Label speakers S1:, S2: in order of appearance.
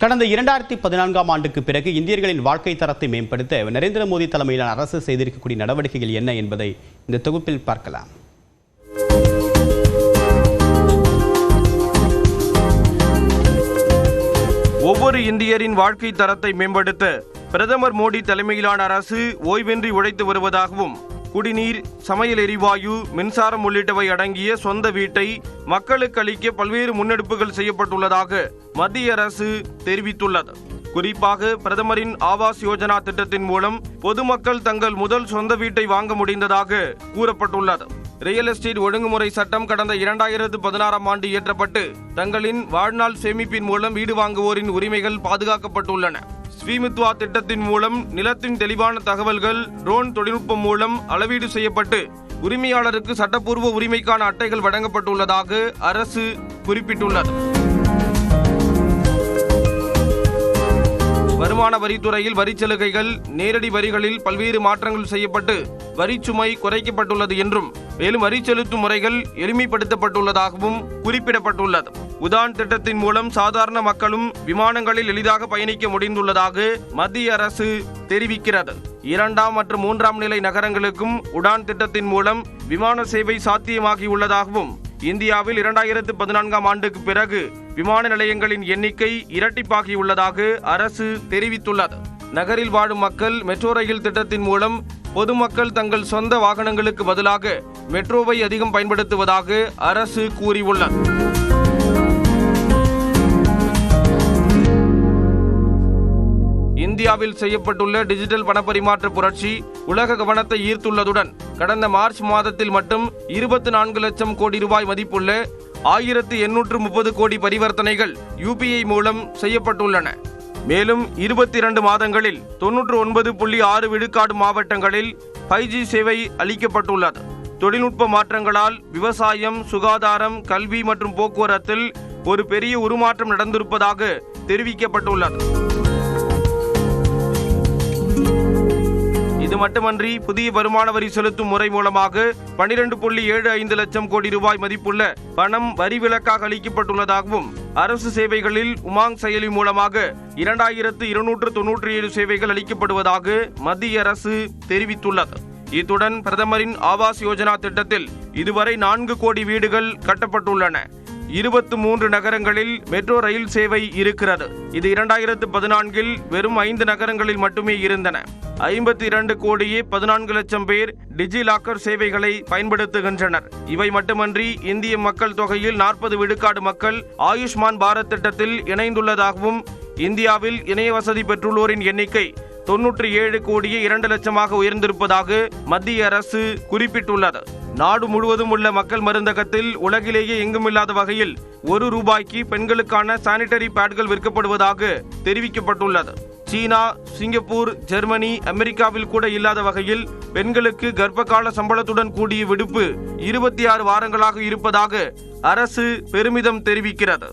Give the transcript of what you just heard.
S1: கடந்த இரண்டாயிரத்தி பதினான்காம் ஆண்டுக்கு பிறகு இந்தியர்களின் வாழ்க்கை தரத்தை மேம்படுத்த நரேந்திர மோடி தலைமையிலான அரசு செய்திருக்கக்கூடிய நடவடிக்கைகள் என்ன என்பதை இந்த தொகுப்பில் பார்க்கலாம்.
S2: ஒவ்வொரு இந்தியரின் வாழ்க்கை தரத்தை மேம்படுத்த பிரதமர் மோடி தலைமையிலான அரசு ஓய்வின்றி உழைத்து வருவதாகவும் குடிநீர் சமையல் எரிவாயு மின்சாரம் உள்ளிட்டவை அடங்கிய சொந்த வீட்டை மக்களுக்கு அளிக்க பல்வேறு முன்னெடுப்புகள் செய்யப்பட்டுள்ளதாக மத்திய அரசு தெரிவித்துள்ளது. குறிப்பாக பிரதமரின் ஆவாஸ் யோஜனா திட்டத்தின் மூலம் பொதுமக்கள் தங்கள் முதல் சொந்த வீட்டை வாங்க முடிந்ததாக கூறப்பட்டுள்ளது. ரியல் எஸ்டேட் ஒழுங்குமுறை சட்டம் கடந்த இரண்டாயிரத்து பதினாறாம் ஆண்டு இயற்றப்பட்டு தங்களின் வாழ்நாள் சேமிப்பின் மூலம் வீடு வாங்குவோரின் உரிமைகள் பாதுகாக்கப்பட்டுள்ளன. ஸ்ரீமித்வா திட்டத்தின் மூலம் நிலத்தின் தெளிவான தகவல்கள் ட்ரோன் தொழில்நுட்பம் மூலம் அளவீடு செய்யப்பட்டு உரிமையாளருக்கு சட்டப்பூர்வ உரிமைக்கான அட்டைகள் வழங்கப்பட்டுள்ளதாக அரசு குறிப்பிட்டுள்ளது. வருமான வரித்துறையில் வரிச்சலுகைகள் நேரடி வரிகளில் பல்வேறு மாற்றங்கள் செய்யப்பட்டு வரிச்சுமை குறைக்கப்பட்டுள்ளது என்றும் மேலும் வரி செலுத்தும் முறைகள் எளிமைப்படுத்தப்பட்டுள்ளதாகவும் குறிப்பிடப்பட்டுள்ளது. உதான் திட்டத்தின் மூலம் சாதாரண மக்களும் விமானங்களில் எளிதாக பயணிக்க முடிந்துள்ளதாக மத்திய அரசு தெரிவிக்கிறது. இரண்டாம் மற்றும் மூன்றாம் நிலை நகரங்களுக்கும் உடான் திட்டத்தின் மூலம் விமான சேவை சாத்தியமாகியுள்ளதாகவும் இந்தியாவில் இரண்டாயிரத்து பதினான்காம் ஆண்டுக்கு பிறகு விமான நிலையங்களின் எண்ணிக்கை இரட்டிப்பாகியுள்ளதாக அரசு தெரிவித்துள்ளது. நகரில் வாழும் மக்கள் மெட்ரோ ரயில் திட்டத்தின் மூலம் பொதுமக்கள் தங்கள் சொந்த வாகனங்களுக்கு பதிலாக மெட்ரோவை அதிகம் பயன்படுத்துவதாக அரசு கூறியுள்ளது. இந்தியாவில் செய்யப்பட்டுள்ள டிஜிட்டல் பணப்பரிமாற்ற புரட்சி உலக கவனத்தை ஈர்த்துள்ளதுடன் கடந்த மார்ச் மாதத்தில் மட்டும் இருபத்தி நான்கு லட்சம் கோடி ரூபாய் மதிப்புள்ள ஆயிரத்து எண்ணூற்று முப்பது கோடி பரிவர்த்தனைகள் யூபிஐ மூலம் செய்யப்பட்டுள்ளன. மேலும் இருபத்தி இரண்டு மாதங்களில் தொன்னூற்று ஒன்பது புள்ளி ஆறு விழுக்காடு மாவட்டங்களில் ஃபைவ் ஜி சேவை அளிக்கப்பட்டுள்ளது. தொழில்நுட்ப மாற்றங்களால் விவசாயம் சுகாதாரம் கல்வி மற்றும் போக்குவரத்தில் ஒரு பெரிய உருமாற்றம் நடந்திருப்பதாக தெரிவிக்கப்பட்டுள்ளது. மட்டுமன்றி புதிய வருமான வரி செலுத்தும் முறை மூலமாக பனிரெண்டு புள்ளி ஏழு ஐந்து லட்சம் கோடி ரூபாய் மதிப்புள்ள பணம் வரி விலக்காக அளிக்கப்பட்டுள்ளதாகவும் அரசு சேவைகளில் உமாங் செயலி மூலமாக இரண்டாயிரத்து இருநூற்று தொன்னூற்றி ஏழு சேவைகள் அளிக்கப்படுவதாக மத்திய அரசு தெரிவித்துள்ளது. இத்துடன் பிரதமரின் ஆவாஸ் யோஜனா திட்டத்தில் இதுவரை நான்கு கோடி வீடுகள் கட்டப்பட்டுள்ளன. இருபத்து மூன்று நகரங்களில் மெட்ரோ ரயில் சேவை இருக்கிறது. இது இரண்டாயிரத்து பதினான்கில் வெறும் ஐந்து நகரங்களில் மட்டுமே இருந்தன. ஐம்பத்தி இரண்டு கோடியே பதினான்கு லட்சம் பேர் டிஜி லாக்கர் சேவைகளை பயன்படுத்துகின்றனர். இவை மட்டுமன்றி இந்திய மக்கள் தொகையில் நாற்பது விழுக்காடு மக்கள் ஆயுஷ்மான் பாரத் திட்டத்தில் இணைந்துள்ளதாகவும் இந்தியாவில் இணைய வசதி பெற்றுள்ளோரின் எண்ணிக்கை தொன்னூற்றி ஏழு கோடியே இரண்டு லட்சமாக உயர்ந்திருப்பதாக மத்திய அரசு குறிப்பிட்டுள்ளது. நாடு முழுவதும் உள்ள மக்கள் மருந்தகத்தில் உலகிலேயே எங்குமில்லாத வகையில் ஒரு ரூபாய்க்கு பெண்களுக்கான சானிட்டரி பேட்கள் விற்கப்படுவதாக தெரிவிக்கப்பட்டுள்ளது. சீனா சிங்கப்பூர் ஜெர்மனி அமெரிக்காவில் கூட இல்லாத வகையில் பெண்களுக்கு கர்ப்பகால சம்பளத்துடன் கூடிய விடுப்பு இருபத்தி ஆறு வாரங்களாக இருப்பதாக அரசு பெருமிதம் தெரிவிக்கிறது.